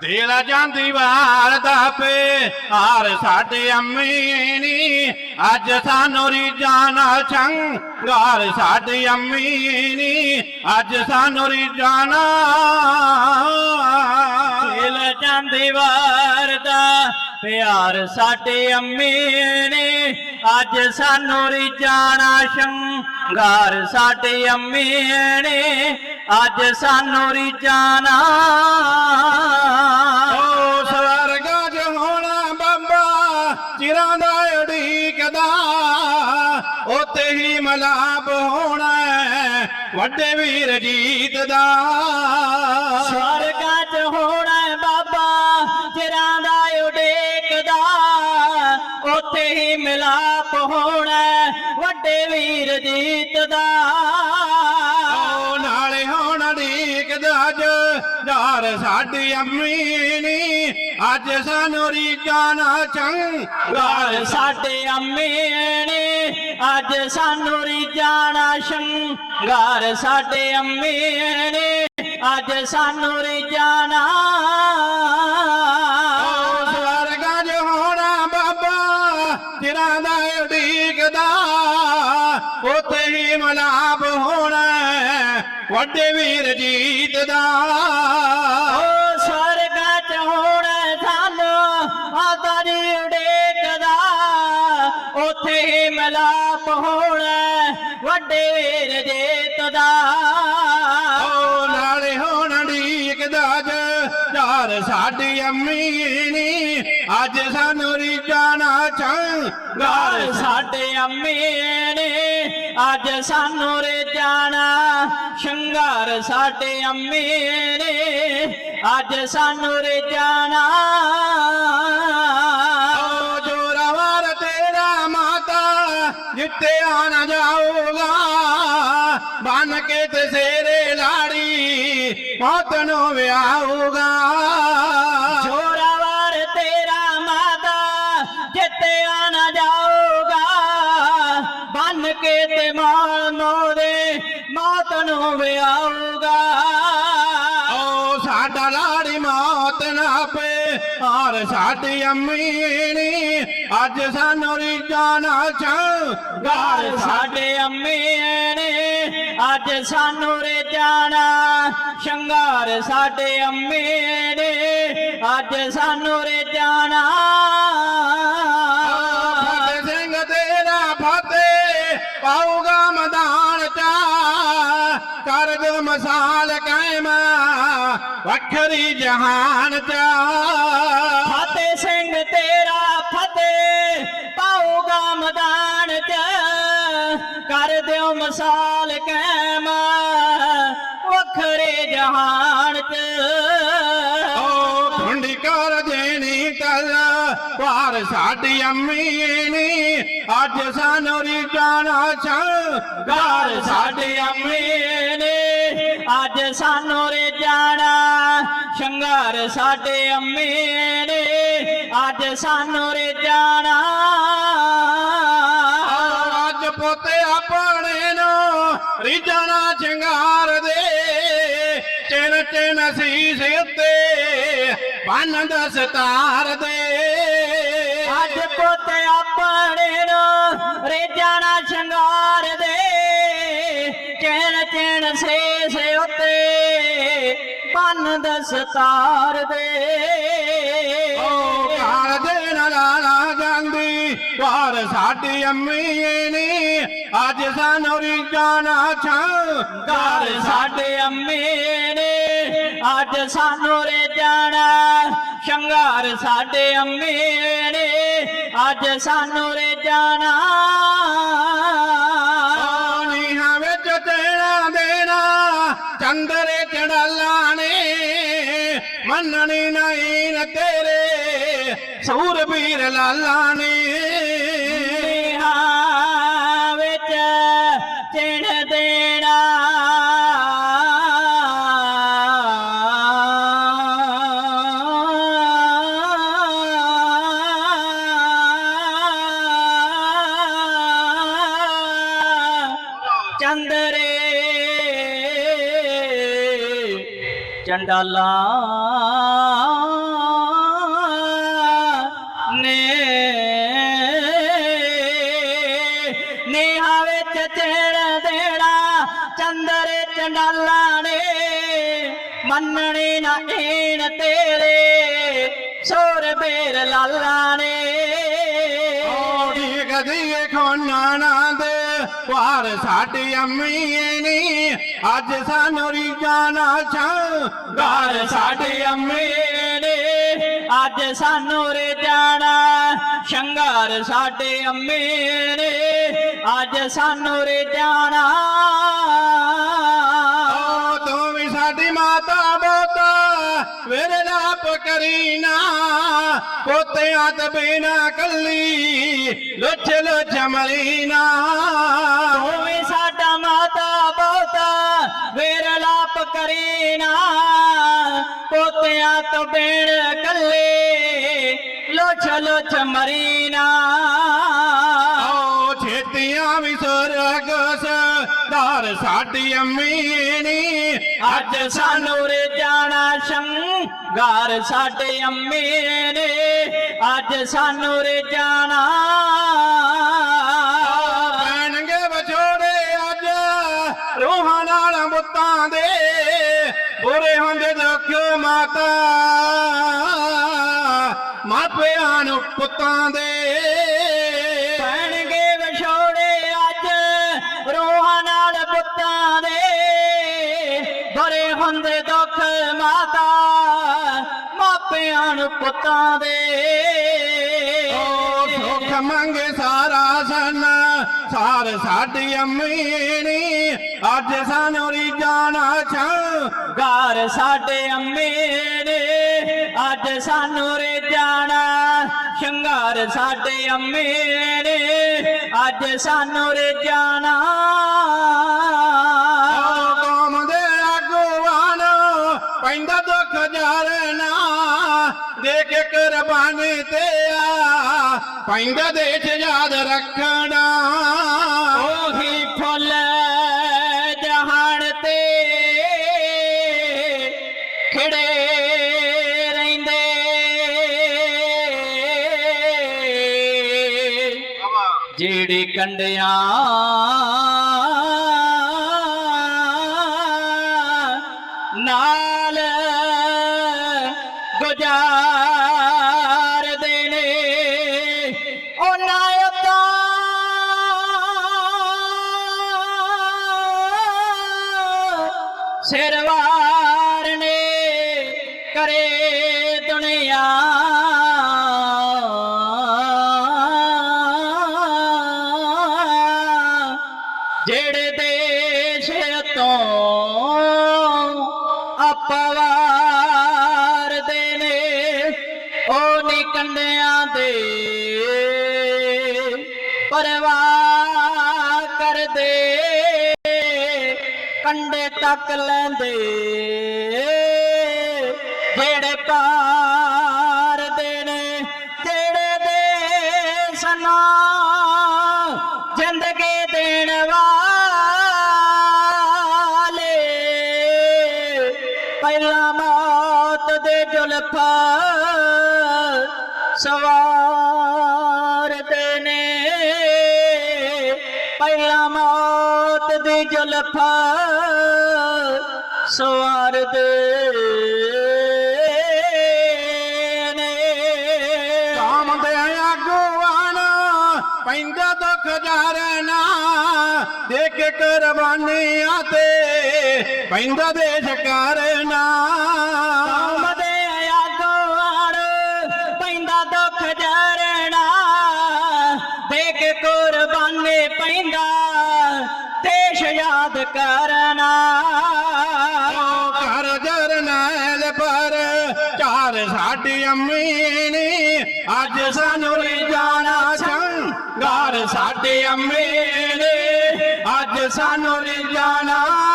ਦਿਲ ਜਾਂਦੀ ਵਾਰ ਦਾ ਪੇ ਹਾਰ ਸਾਡੇ ਅੰਮੀ ਨੀ ਅੱਜ ਸਾਨੂੰ ਰੀਜਾਂ ਨਾਲ ਚੰਗਾਰ ਸਾਡੀ ਅੰਮੀ ਨੀ ਅੱਜ ਸਾਨੂੰ ਰੀਜਾਂ ਨਾਲ ਦਿਲ ਜਾਂਦੀ ਵਾਰ ਦਾ ਪਿਆਰ ਸਾਡੇ ਅੰਮੀ ਨੇ ਅੱਜ ਸਾਨੂੰ ਰਿਜਾਣਾ ਸ਼ੰਗਾਰ ਸਾਡੇ ਅੰਮੀ ਨੇ ਅੱਜ ਸਾਨੂੰ ਰਿਜਾਣਾ ਓ ਸਵਰਗਾ ਚ ਹੋਣਾ ਬਾਬਾ ਚਿਰਾਂ ਦਾ ਉਡੀਕਦਾ ਉੱਥੇ ਹੀ ਮਲਾਪ ਹੋਣਾ ਵੱਡੇ ਵੀਰ ਜੀਤ ਦਾ। ਸਵਰਗਾਂ 'ਚ ਹੋਣਾ ਬਾਬਾ ਚਿਰਾਂ ਦਾ ਉਡੇਕਦਾ ਉੱਥੇ ਹੀ ਮਿਲਾਪ ਹੋਣਾ ਵੱਡੇ ਵੀਰ ਜੀਤ ਦਾ। ਢੀਕਦਾ ਜ ਯਾਰ ਸਾਡੀ ਅੰਮੀ ਨੀ, ਅੱਜ ਸਾਨੂੰ ਰੀਜਾਂ ਨਾ ਚੰਗਾਰ। ਸਾਡੇ ਅੰਮੀ ਨੇ, ਅੱਜ ਸਾਨੂੰ ਰਿਜਾਣਾ ਸ਼ੰਗਾਰ ਸਾਡੇ ਅੰਮੀ ਨੇ, ਅੱਜ ਸਾਨੂੰ ਰਿਜਾਣਾ ਓ ਵੱਡੇ ਵੀਰ ਜੀਤ ਦਾ। ਓ ਸਵਰਗਾਂ ਚ ਹੋਣਾ ਸਾਨੂੰ ਆਦਾ ਦੀ ਉਡੇਕਦਾ ਉੱਥੇ ਹੀ ਮਿਲਾਪ ਹੋਣਾ ਵੱਡੇ ਵੀਰ ਜੇਤ ਦਾ। ਓ ਨਾਲੇ ਹੁਣ ਢੀਕਦਾ ਜ ਯਾਰ ਸਾਡੀ ਅੰਮੀ ਨੀ ਅੱਜ ਸਾਨੂੰ ਰੀਜਾਂ ਨਾ ਸਾਡੇ ਅੰਮੀ ਨੇ ਅੱਜ ਸਾਨੂੰ ਰੇ ਜਾਣਾ। ਸ਼ੰਗਾਰ ਸਾਡੇ ਅੰਮੀ ਨੇ ਅੱਜ ਸਾਨੂੰ ਰੇ ਜਾਣਾ। ਓ ਜੋਰਾਵਰ ਤੇਰਾ ਮਾਤਾ ਜਿੱਤੇ ਆ ਨਾ ਜਾਊਗਾ। ਬਨ ਕੇ ਤੇ ਸੇਰੇ ਲਾੜੀ, ਮੌਤ ਨੂੰ ਵਿਆਹੂਗਾ ਹਾਰ ਸਾਡੀ ਅੰਮੀ ਨੀ, ਅੱਜ ਸਾਨੂੰ ਰੀਜਾਂ ਨਾ ਚੰਗਾਰ ਸਾਡੇ ਅੰਮੀ ਅੱਜ ਸਾਨੂੰ ਰੇ ਜਾਣਾ ਸ਼ੰਗਾਰ ਸਾਡੇ ਅੰਮੀ ਅੱਜ ਸਾਨੂੰ ਰੇ ਜਾਣਾ ਵੱਖਰੀ ਜਹਾਨ ਚਾ। ਫਤਿਹ ਸਿੰਘ ਤੇਰਾ ਫਤਿਹ ਪਾਊਗਾ ਮੈਦਾਨ ਚ। ਕਰ ਦਿਓ ਮਿਸਾਲ ਕਾਇਮ ਵੱਖਰੇ ਜਹਾਨ ਚ। ਓ ਖੁੰਡੀ ਕਰ ਦੇਣੀ ਤਲ ਵਾਰ ਸਾਡੀ ਅੰਮੀ ਨੀ ਅੱਜ ਸਾਨੂੰ ਰੀਜਾਣਾ ਘਰ ਸਾਡੇ ਅੰਮੀ ਨੇ ਅੱਜ ਸਾਨੂੰ ਰੇ ਜਾਣਾ ਸ਼ੰਗਾਰ ਸਾਡੇ ਅੰਮੀ ਨੇ ਅੱਜ ਸਾਨੂੰ ਰੇ ਜਾਣਾ। ਅੱਜ ਪੋਤੇ ਆਪਣੇ ਨੂੰ ਰੀਜਾਣਾ ਚੰਗਾਰ ਦੇ। ਚਿਨ ਚਿਨ ਸੀਸ ਉੱਤੇ ਬੰਨ ਦਸਤਾਰ ਦੇ। ਅੱਜ ਪੁੱਤ ਆਪਣੇ ਨੂੰ ਰੇ ਜਾਣਾ ਸ਼ੰਗਾਰ ਦੇ। ਚੈਨ ਚੈਨ ਸੇਸ ਉੱਤੇ ਪੰਨ ਦਸਤਾਰ ਦੇ। ਓ ਘਰ ਦੇ ਨਾਲ ਜਾਂਦੀ, ਵਾਰ ਸਾਡੀ ਅੰਮੀ ਨੇ। ਅੱਜ ਸਾਨੂੰ ਰੀਜਾਣਾ ਘਰ ਸਾਡੇ ਅੰਮੀ ਨੇ। ਅੱਜ ਸਾਨੂੰ ਰੇ ਜਾਣਾ, ਸ਼ੰਗਾਰ ਸਾਡੇ ਅੰਮੀ ਨੇ। ਅੱਜ ਸਾਨੂੰ ਰੇ ਜਾਣਾ। ਨਹੀਂ ਨ ਤੇਰੇ ਸੂਰਬੀਰ ਲਾਲਾਂ ਨੇ। ਨੇਹਾਂ ਵਿੱਚ ਚਿਣ ਦੇਣਾ। ਚੰਦਰੇ ਚੰਡਾਲਾ। ਨੇ ਮੰਨਣੇ ਨਾ ਏਣ ਤੇਰੇ ਸੋਰ ਬੇਰ ਲਾਲਾਂ ਨੇ ਓ ਠੀਕ ਦੀ ਖੋਨਾ ਨਾ ਦੇ ਵਾਰ ਸਾਡੀ ਅੰਮੀ ਨੀ ਅੱਜ ਸਾਨੂੰ ਰੀਜਾਂ ਨਾਲ ਘਰ ਸਾਡੇ ਅੰਮੇ ਨੇ। ਅੱਜ ਸਾਨੂੰ ਰੇ ਜਾਣਾ ਸ਼ੰਗਾਰ ਸਾਡੇ ਅੰਮੇ ਨੇ ਅੱਜ ਸਾਨੂੰ ਰੇ ਜਾਣਾ ਵੇਰੇ ਲਾਪ ਕਰੀਨਾ ਪੋਤਿਆਂ ਤੇ ਬਿਨਾ ਕੱਲੀ ਲੁੱਚ ਲੁੱਚ ਮਰੀਨਾ ਹੋਵੇ ਸਾਡਾ ਮਾਤਾ ਬਹੁਤਾ ਵੇਰ ਲਾਪ ਕਰੀਨਾ ਪੋਤਿਆਂ ਤੋਂ ਬੇੜ ਕੱਲੇ ਲੋਛ ਲੋਛ ਮਰੀਨਾ ਧਾਰ ਸਾਡੀ ਅੰਮੀ ਨੀ। ਅੱਜ ਸਾਨੂੰ ਰੇ ਜਾਣਾ ਸ਼ੰਗਾਰ ਸਾਡੇ ਅੰਮੇ ਨੇ। ਅੱਜ ਸਾਨੂੰ ਰੇ ਜਾਣਾ ਪੈਣਗੇ ਵਿਛੋੜੇ ਅੱਜ ਰੂਹਾਂ ਨਾਲ ਮੁੱਤਾਂ ਦੇ। ਬੁਰੇ ਹੁੰਦੇ ਦੁੱਖ ਮਾਤਾ। ਮਾਪਿਆਂ ਨੂੰ ਪੁੱਤਾਂ ਦੇ। ਦੁੱਖ ਮਾਤਾ, ਮਾਪਿਆਂ ਨੂੰ ਪੁੱਤਾਂ ਦੇ। ਓ ਸੁੱਖ ਮੰਗੇ ਸਾਰਾ ਸਨ, ਸਾਰ ਸਾਡੀ ਅੰਮੀ ਅੱਜ ਸਾਨੂੰ ਰੀਜਾਣਾ ਛਾਂ, ਘਰ ਸਾਡੇ ਅੰਮੇ ਅੱਜ ਸਾਨੂੰ ਰੇ ਜਾਣਾ, ਸ਼ੰਗਾਰ ਸਾਡੇ ਅੰਮੇ ਅੱਜ ਸਾਨੂੰ ਰੇ ਜਾਣਾ। ਕੁਰਬਾਨੀ ਤੇ ਆ ਪੈਂਦਾ ਦੇਸ਼ ਯਾਦ ਰੱਖਣਾ ਉਹੀ ਫੁੱਲ ਜਹਾਨ ਤੇ ਸਿਰਵਾਰ ਨੇ ਕਰੇ ਦੁਨੀਆ। ਜਿਹੜੇ ਦੇਸ਼ ਤੋਂ ਅਪਵਾਰ ਦੇ ਨੇ, ਉਹ ਨੀ ਕੰਡਿਆਂ ਦੇ ਪਰਵਾਹ ਕੰਡੇ ਤੱਕ ਲੈਂਦੇ, ਜਿਹੜੇ ਪਾਰ ਦੇਣੇ ਨੇ, ਜਿਹੜੇ ਦੇ ਸਨਾ ਜ਼ਿੰਦਗੀ ਦੇਣ ਵਾਲੇ। ਪਹਿਲਾ ਮੌਤ ਦੇ ਜੁਲਫਾ ਸਵਾਰ ਦੇਣੇ ਨੇ, ਪਹਿਲਾ ਦੀ ਜੁਲਫਾ ਸਵਾਰ ਦੇ ਨੇ। ਕੌਮ ਦੇ ਆਗੂਆਂ ਨੂੰ ਪੈਂਦਾ ਦੁੱਖ ਜਾਰਨਾ ਦੇ ਕੇ ਕੁਰਬਾਨੀਆਂ ਤੇ ਪੈਂਦਾ ਦੇਸ਼ ਕਰਨਾ। ਕਰਨਾ। ਕਰ ਘਰ ਜਰਨੈਲ ਪਰ ਚਾਰ ਸਾਡੀ ਅੰਮੀ ਨੇ ਅੱਜ ਸਾਨੂੰ ਲਿਜਾਣਾ ਚੰਗਾਰ ਸਾਡੀ ਅੰਮੀ ਨੇ ਅੱਜ ਸਾਨੂੰ ਲਿਜਾਣਾ